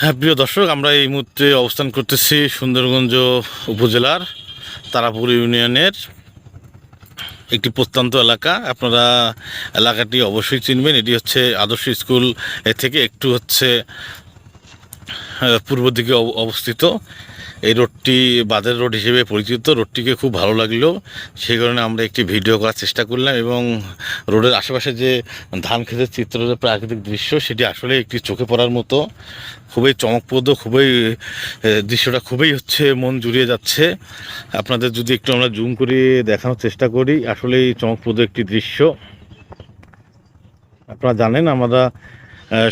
হ্যাঁ প্রিয় দর্শক, আমরা এই মুহূর্তে অবস্থান করতেছি সুন্দরগঞ্জ উপজেলার তারাপুর ইউনিয়নের একটি প্রত্যন্ত এলাকা। আপনারা এলাকাটি অবশ্যই চিনবেন। এটি হচ্ছে আদর্শ স্কুল থেকে একটু হচ্ছে পূর্ব দিকে অব- অবস্থিত। এই রোডটি বাদের রোড হিসেবে পরিচিত। রোডটিকে খুব ভালো লাগল। সেই কারণে আমরা একটি ভিডিও করার চেষ্টা করলাম এবং রোডের আশেপাশে যে ধান ক্ষেতের চিত্র, যে প্রাকৃতিক দৃশ্য, সেটি আসলে একটি চোখে পড়ার মতো। খুবই চমকপ্রদ, খুবই দৃশ্যটা খুবই হচ্ছে, মন জুড়িয়ে যাচ্ছে। আপনাদের যদি একটু আমরা জুম করে দেখানোর চেষ্টা করি, আসলেই চমকপ্রদ একটি দৃশ্য। আপনারা জানেন, আমরা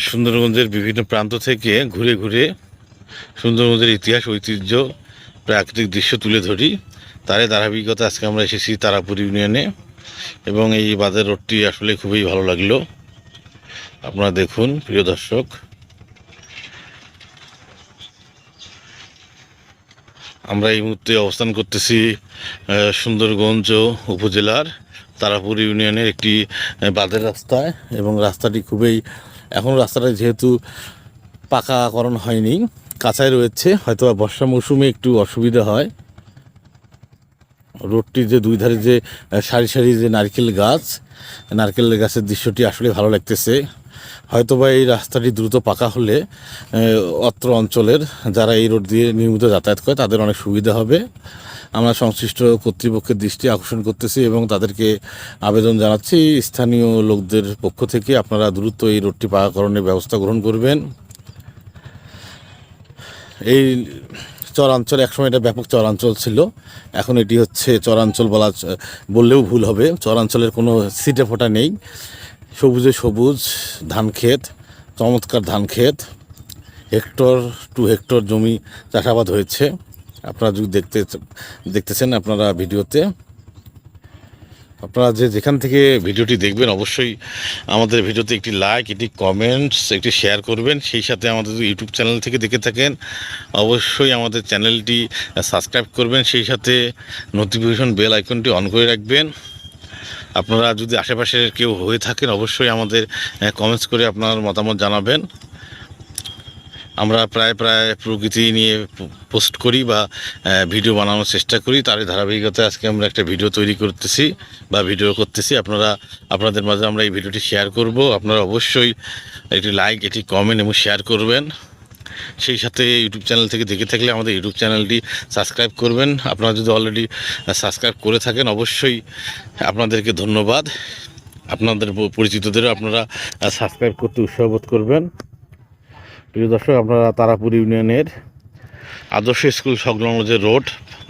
সুন্দরগঞ্জের বিভিন্ন প্রান্ত থেকে ঘুরে ঘুরে সুন্দরগঞ্জের ইতিহাস, ঐতিহ্য, প্রাকৃতিক দৃশ্য তুলে ধরি। তারই ধারাবাহিকতা আজকে আমরা এসেছি তারাপুর ইউনিয়নে এবং এই বাজার রোডটি আসলে খুবই ভালো লাগল। আপনারা দেখুন, প্রিয় দর্শক। আমরা এই মুহূর্তে অবস্থান করতেছি সুন্দরগঞ্জ উপজেলার তারাপুর ইউনিয়নের একটি বাঁধের রাস্তায় এবং রাস্তাটি খুবই, এখন রাস্তাটা যেহেতু পাকাকরণ হয়নি কাঁচাই রয়েছে হয়তো বা বর্ষা মৌসুমে একটু অসুবিধা হয়। রোডটির যে দুই ধারে যে সারি সারি যে নারকেল গাছ, নারকেল গাছের দৃশ্যটি আসলে ভালো লাগতেছে। হয়তোবা এই রাস্তাটি দ্রুত পাকা হলে অত্র অঞ্চলের যারা এই রোড দিয়ে নিয়মিত যাতায়াত করে, তাদের অনেক সুবিধা হবে। আমরা সংশ্লিষ্ট কর্তৃপক্ষের দৃষ্টি আকর্ষণ করতেছি এবং তাদেরকে আবেদন জানাচ্ছি। স্থানীয় লোকদের পক্ষ থেকে আপনারা দ্রুত এই রোডটি পাকাকরণের ব্যবস্থা গ্রহণ করবেন। এই চরাঞ্চল, একসময় এটা ব্যাপক চরাঞ্চল ছিল। এখন এটি হচ্ছে চরাঞ্চল বলা বললেও ভুল হবে। চরাঞ্চলের কোনো সিটে ফোটা নেই। সবুজে সবুজ, ধান ক্ষেত, চমৎকার ধান ক্ষেত। হেক্টর টু হেক্টর জমি চাষাবাদ হয়েছে। আপনারা যদি দেখতে, দেখতেছেন আপনারা ভিডিওতে। আপনারা যে যেখান থেকে ভিডিওটি দেখবেন, অবশ্যই আমাদের ভিডিওতে একটি লাইক একটি কমেন্টস একটি শেয়ার করবেন। সেই সাথে আমাদের ইউটিউব চ্যানেল থেকে দেখে থাকেন। অবশ্যই আমাদের চ্যানেলটি সাবস্ক্রাইব করবেন। সেই সাথে নোটিফিকেশন বেল আইকনটি অন করে রাখবেন। আপনারা যদি আশেপাশের কেউ হয়ে থাকেন, অবশ্যই আমাদের কমেন্টস করে আপনার মতামত জানাবেন। আমরা প্রায় প্রায় প্রকৃতি নিয়ে পোস্ট করি বা ভিডিও বানানোর চেষ্টা করি। তারই ধারাবাহিকতায় আজকে আমরা একটা ভিডিও তৈরি করতেছি বা ভিডিও করতেছি। আপনারা, আপনাদের মাঝে আমরা এই ভিডিওটি শেয়ার করব। আপনারা অবশ্যই একটি লাইক, একটি কমেন্ট এবং শেয়ার করবেন। সেই সাথে ইউটিউব চ্যানেল থেকে দেখে থাকলে আমাদের ইউটিউব চ্যানেলটি সাবস্ক্রাইব করবেন। আপনারা যদি অলরেডি সাবস্ক্রাইব করে থাকেন, অবশ্যই আপনাদেরকে ধন্যবাদ। আপনাদের পরিচিতদেরও আপনারা সাবস্ক্রাইব করতে উৎসাহ বোধ করবেন। প্রিয় দর্শক আপনারা তারাপুর ইউনিয়নের আদর্শ স্কুল সংলগ্ন যে রোড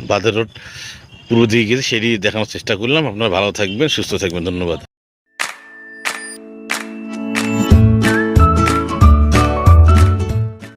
বাদের রোড পূর্ব দিকে গেছে সেটি দেখানোর চেষ্টা করলাম। আপনারা ভালো থাকবেন, সুস্থ থাকবেন। ধন্যবাদ।